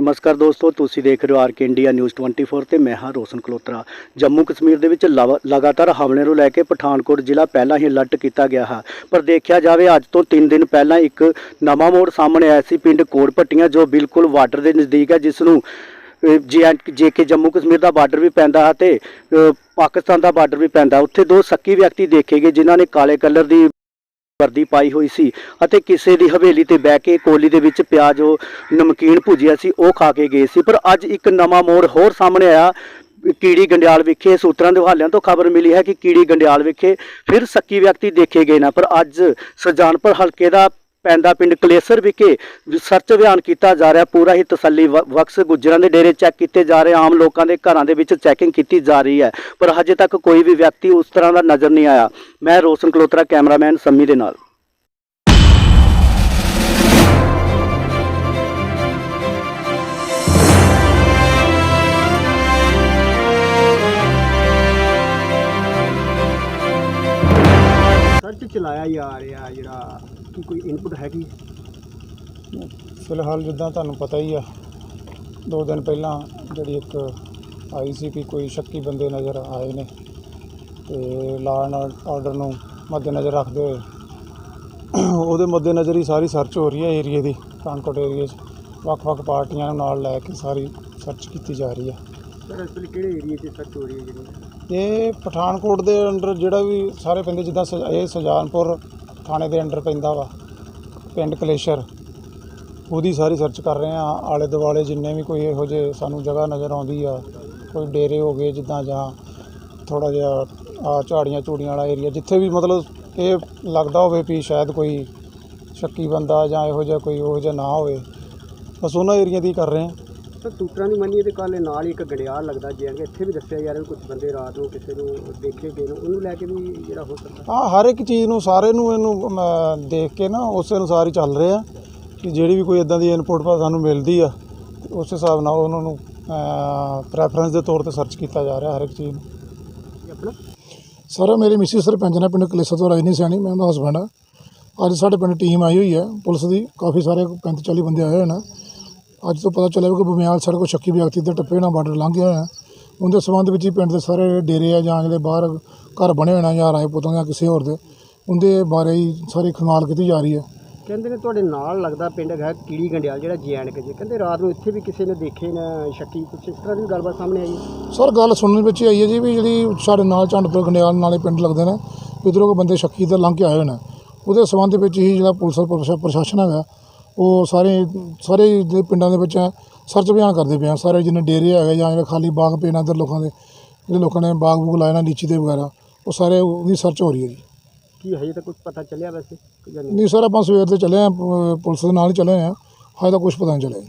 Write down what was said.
ਨਮਸਕਾਰ ਦੋਸਤੋ ਤੁਸੀਂ ਦੇਖ ਰਹੇ ਹੋ ਆਰ ਕੇ ਇੰਡੀਆ ਨਿਊਜ਼ 24 ਤੇ ਮੈਂ ਹਾਂ ਰੋਸ਼ਨ ਕਲੋਤਰਾ ਜੰਮੂ ਕਸ਼ਮੀਰ ਦੇ ਵਿੱਚ ਲਵ ਲਗਾਤਾਰ ਹਮਲੇ ਨੂੰ ਲੈ ਕੇ ਪਠਾਨਕੋਟ ਜ਼ਿਲ੍ਹਾ ਪਹਿਲਾਂ ਹੀ ਅਲਰਟ ਕੀਤਾ ਗਿਆ ਹੈ। ਪਰ ਦੇਖਿਆ ਜਾਵੇ ਅੱਜ ਤੋਂ 3 ਦਿਨ ਪਹਿਲਾਂ ਇੱਕ ਨਵਾਂ ਮੋੜ ਸਾਹਮਣੇ ਆਇਆ ਸੀ ਪਿੰਡ ਕੋਟ ਭੱਟੀਆਂ ਜੋ ਬਿਲਕੁਲ ਬਾਰਡਰ ਦੇ ਨਜ਼ਦੀਕ ਹੈ ਜਿਸ ਨੂੰ ਜੇ ਕੇ ਜੰਮੂ ਕਸ਼ਮੀਰ ਦਾ ਬਾਰਡਰ ਵੀ ਪੈਂਦਾ ਹੈ ਤੇ ਅ, ਪਾਕਿਸਤਾਨ ਦਾ ਬਾਰਡਰ ਵੀ ਪੈਂਦਾ ਉੱਥੇ ਦੋ ਸੱਕੀ ਵਿਅਕਤੀ ਦੇਖੇ ਗਏ ਜਿਨ੍ਹਾਂ ਨੇ ਕਾਲੇ ਕਲਰ ਦੀ ਵਰਦੀ ਪਾਈ ਹੋਈ ਸੀ ਅਤੇ ਕਿਸੇ ਦੀ ਹਵੇਲੀ ਤੇ ਬਹਿ ਕੇ ਕੋਲੀ ਦੇ ਵਿੱਚ ਪਿਆਜ਼, ਉਹ ਨਮਕੀਨ ਭੁਜਿਆ ਸੀ, ਉਹ ਖਾ ਕੇ ਗਏ ਸੀ। ਪਰ ਅੱਜ ਇੱਕ ਨਵਾਂ ਮੋੜ ਹੋਰ ਸਾਹਮਣੇ ਆਇਆ। ਕੀੜੀ ਗੰਡਿਆਲ ਵਿਖੇ ਸੂਤਰਾਂ ਦੇ ਹਵਾਲਿਆਂ ਤੋਂ ਖਬਰ ਮਿਲੀ ਹੈ ਕਿ ਕੀੜੀ ਗੰਡਿਆਲ ਵਿਖੇ ਫਿਰ ਸੱਕੀ ਵਿਅਕਤੀ ਦੇਖੇ ਗਏ ਨਾ। ਪਰ ਅੱਜ ਸੁਜਾਨਪੁਰ ਹਲਕੇ ਦਾ ਪੈਂਦਾ ਪਿੰਡ ਕਲੇਸਰ ਵਿਖੇ ਸਰਚ ਅਭਿਆਨ ਕੀਤਾ ਜਾ ਰਿਹਾ, ਪੂਰਾ ਹੀ ਤਸੱਲੀ ਬ- ਬਖਸ਼ ਗੁੱਜਰਾਂ ਦੇ ਡੇਰੇ ਚੈੱਕ ਕੀਤੇ ਜਾ ਰਹੇ, ਆਮ ਲੋਕਾਂ ਦੇ ਘਰਾਂ ਦੇ ਵਿੱਚ ਚੈਕਿੰਗ ਕੀਤੀ ਜਾ ਰਹੀ ਹੈ। ਪਰ ਹਜੇ ਤੱਕ ਕੋਈ ਵੀ ਵਿਅਕਤੀ ਉਸ ਤਰ੍ਹਾਂ ਦਾ ਨਜ਼ਰ ਨਹੀਂ ਆਇਆ। ਮੈਂ ਰੋਸ਼ਨ ਕਲੋਤਰਾ, ਕੈਮਰਾਮੈਨ ਸੰਮੀ ਦੇ ਨਾਲ। ਸਰਚ ਚਲਾਇਆ ਜਾ ਰਿਹਾ ਜਿਹੜਾ ਕੀ ਕੋਈ ਇਨਪੁਟ ਹੈਗੀ? ਫਿਲਹਾਲ ਜਿੱਦਾਂ ਤੁਹਾਨੂੰ ਪਤਾ ਹੀ ਆ, ਦੋ ਦਿਨ ਪਹਿਲਾਂ ਜਿਹੜੀ ਇੱਕ ਆਈ ਸੀ ਕਿ ਕੋਈ ਸ਼ੱਕੀ ਬੰਦੇ ਨਜ਼ਰ ਆਏ ਨੇ ਤੇ ਲਾਅ ਐਂਡ ਆਰਡਰ ਨੂੰ ਮੱਦੇਨਜ਼ਰ ਰੱਖਦੇ ਹੋਏ ਉਹਦੇ ਮੱਦੇਨਜ਼ਰ ਹੀ ਸਾਰੀ ਸਰਚ ਹੋ ਰਹੀ ਹੈ ਏਰੀਏ ਦੀ ਪਠਾਨਕੋਟ ਏਰੀਏ 'ਚ। ਵੱਖ-ਵੱਖ ਪਾਰਟੀਆਂ ਨੂੰ ਨਾਲ ਲੈ ਕੇ ਸਾਰੀ ਸਰਚ ਕੀਤੀ ਜਾ ਰਹੀ ਹੈ। ਸਰ ਇਸ ਵੇਲੇ ਕਿਹੜੇ ਏਰੀਏ 'ਚ ਸਰਚ ਹੋ ਰਹੀ ਹੈ ਜਿਹੜੀ ਇਹ ਪਠਾਨਕੋਟ ਦੇ ਅੰਡਰ ਜਿਹੜਾ ਵੀ ਸਾਰੇ ਪੈਂਦੇ ਜਿੱਦਾਂ ਸਜ- ਇਹ ਸੁਜਾਨਪੁਰ ਥਾਣੇ ਦੇ ਅੰਡਰ ਪੈਂਦਾ ਵਾ, ਪਿੰਡ ਕਲੇਸ਼ਰ। ਉਹਦੀ ਸਾਰੀ ਸਰਚ ਕਰ ਰਹੇ ਆ ਆਲੇ ਦੁਆਲੇ ਜਿੰਨੇ ਵੀ ਕੋਈ ਇਹੋ ਜਿਹੇ ਸਾਨੂੰ ਜਗ੍ਹਾ ਨਜ਼ਰ ਆਉਂਦੀ ਆ, ਕੋਈ ਡੇਰੇ ਹੋ ਗਏ ਜਿੱਦਾਂ ਜਾਂ ਥੋੜਾ ਜਿਹਾ ਆ ਝਾੜੀਆਂ ਝੂੜੀਆਂ ਵਾਲਾ ਏਰੀਆ ਜਿੱਥੇ ਵੀ ਮਤਲਬ ਇਹ ਲੱਗਦਾ ਹੋਵੇ ਵੀ ਸ਼ਾਇਦ ਕੋਈ ਸ਼ੱਕੀ ਬੰਦਾ ਜਾਂ ਇਹੋ ਜਿਹਾ ਕੋਈ, ਉਹੋ ਜਿਹਾ ਨਾ ਹੋਵੇ। ਬਸ ਉਹਨਾਂ ਏਰੀਆ ਦੀ ਕਰ ਰਹੇ ਆ ਸਰ ਸੂਤਰਾਂ ਦੀ ਮੰਨੀਏ ਤੇ ਕੱਲ ਨਾਲ ਹੀ ਇੱਕ ਗੜਿਆਲ ਲੱਗਦਾ ਜੇ ਇੱਥੇ ਵੀ ਦੱਸਿਆ ਜਾ ਰਿਹਾ ਕੁਝ ਬੰਦੇ ਰਾਤ ਨੂੰ ਕਿਸੇ ਨੂੰ ਦੇਖੇ ਗਏ ਨੇ ਉਹਨੂੰ ਲੈ ਕੇ ਵੀ ਜਿਹੜਾ ਹੋ ਸਕਦਾ। ਹਾਂ ਹਰ ਇੱਕ ਚੀਜ਼ ਨੂੰ ਸਾਰੇ ਨੂੰ ਇਹਨੂੰ ਅਮ, ਦੇਖ ਕੇ ਨਾ ਉਸੇ ਅਨੁਸਾਰ ਹੀ ਚੱਲ ਰਹੇ ਆ ਕਿ ਜਿਹੜੀ ਵੀ ਕੋਈ ਇਦਾਂ ਦੀ ਇਨਪੁਟ ਸਾਨੂੰ ਮਿਲਦੀ ਆ ਤੇ ਉਸ ਹਿਸਾਬ ਨਾਲ ਉਹਨਾਂ ਨੂੰ ਪ੍ਰੈਫਰੈਂਸ ਦੇ ਤੌਰ ਤੇ ਸਰਚ ਕੀਤਾ ਜਾ ਰਿਹਾ ਹਰ ਇੱਕ ਚੀਜ਼ ਨੂੰ। ਇਹ ਆਪਣਾ? ਸਰ ਮੇਰੀ ਮਿਸਿਸ ਸਰਪੰਚ ਨੇ ਪਿੰਡ ਕਲੇਸਾ ਤੋਂ ਰਾਜਨੀ ਸਿਆਣੀ ਮੈਂ ਉਹਦਾ ਹਸਬੈਂਡ ਆ। ਅੱਜ ਸਾਡੇ ਪਿੰਡ ਟੀਮ ਆਈ ਹੋਈ ਹੈ ਪੁਲਿਸ ਦੀ ਕਾਫੀ ਸਾਰੇ 35 40 ਬੰਦੇ ਆਏ ਹੋਏ ਨੇ। ਅੱਜ ਤੋਂ ਪਤਾ ਚੱਲਿਆ ਕਿ ਬਮਿਆਲ ਸੜਕ ਕੋਲ ਸ਼ੱਕੀ ਵਿਅਕਤੀ ਦੇ ਟੱਪੇ ਨਾਲ ਬਾਰਡਰ ਲੰਘ ਗਿਆ ਹੋਇਆ। ਉਹਦੇ ਸੰਬੰਧ ਵਿੱਚ ਹੀ ਪਿੰਡ ਦੇ ਸਾਰੇ ਡੇਰੇ ਆ ਜਾਂ ਜਿਹੜੇ ਬਾਹਰ ਘਰ ਬਣੇ ਨੇ ਜਾਂ ਰਾਏ ਪੁੱਤਾਂ ਜਾਂ ਕਿਸੇ ਹੋਰ ਦੇ ਉਹਦੇ ਬਾਰੇ ਹੀ ਸਾਰੀ ਖੰਗਾਲ ਕੀਤੀ ਜਾ ਰਹੀ ਹੈ। ਕਹਿੰਦੇ ਨੇ ਤੁਹਾਡੇ ਨਾਲ ਲੱਗਦਾ ਪਿੰਡ ਹੈਗਾ ਕੀੜੀ ਗੰਡਿਆਲ ਜਿਹੜਾ ਜੈਨਕ ਜੀ। ਕਹਿੰਦੇ ਰਾਤ ਨੂੰ ਇੱਥੇ ਵੀ ਕਿਸੇ ਨੇ ਦੇਖੇ ਨਾ ਸ਼ੱਕੀ। ਕੁਛ ਇਸ ਤਰ੍ਹਾਂ ਦੀ ਗੱਲਬਾਤ ਸਾਹਮਣੇ ਆਈ ਹੈ? ਸਰ ਗੱਲ ਸੁਣਨ ਵਿੱਚ ਹੀ ਆਈ ਹੈ ਜੀ ਵੀ ਜਿਹੜੀ ਸਾਡੇ ਨਾਲ ਝੰਡਪੁਰ ਗੰਡਿਆਲ ਨਾਲੇ ਪਿੰਡ ਲੱਗਦੇ ਨੇ ਇੱਧਰੋਂ ਕੋਈ ਬੰਦੇ ਸ਼ੱਕੀ ਦੇ ਲੰਘ ਕੇ ਆਏ ਹੋਏ ਨੇ। ਉਹਦੇ ਸੰਬੰਧ ਵਿੱਚ ਹੀ ਜਿਹੜਾ ਪੁਲਿਸ ਪ੍ਰਸ਼ਾਸਨ ਹੈਗਾ ਉਹ ਸਾਰੇ ਸਾਰੇ ਜਿਹੜੇ ਪਿੰਡਾਂ ਦੇ ਵਿੱਚ ਸਰਚ ਅਭਿਆਨ ਕਰਦੇ ਪਏ ਆ। ਸਾਰੇ ਜਿੰਨੇ ਡੇਰੇ ਹੈਗੇ ਜਾਂ ਜਿਹੜੇ ਖਾਲੀ ਬਾਗ ਪਏ ਨੇ ਇੱਧਰ ਲੋਕਾਂ ਦੇ ਜਿਹੜੇ ਲੋਕਾਂ ਨੇ ਬਾਗ ਬੂਗ ਲਾਏ ਨੇ ਲੀਚੀ ਦੇ ਵਗੈਰਾ ਉਹ ਸਾਰੇ ਉਹਦੀ ਸਰਚ ਹੋ ਰਹੀ ਹੈ ਜੀ। ਕੀ ਹਜੇ ਤੱਕ ਕੁਝ ਪਤਾ ਚੱਲਿਆ ਵੈਸੇ? ਨਹੀਂ? ਸਰ ਆਪਾਂ ਸਵੇਰ ਦੇ ਚੱਲੇ ਆ ਪੁਲਿਸ ਦੇ ਨਾਲ ਹੀ ਚੱਲੇ ਆ। ਹਜੇ ਤਾਂ ਕੁਝ ਪਤਾ ਨਹੀਂ ਚੱਲਿਆ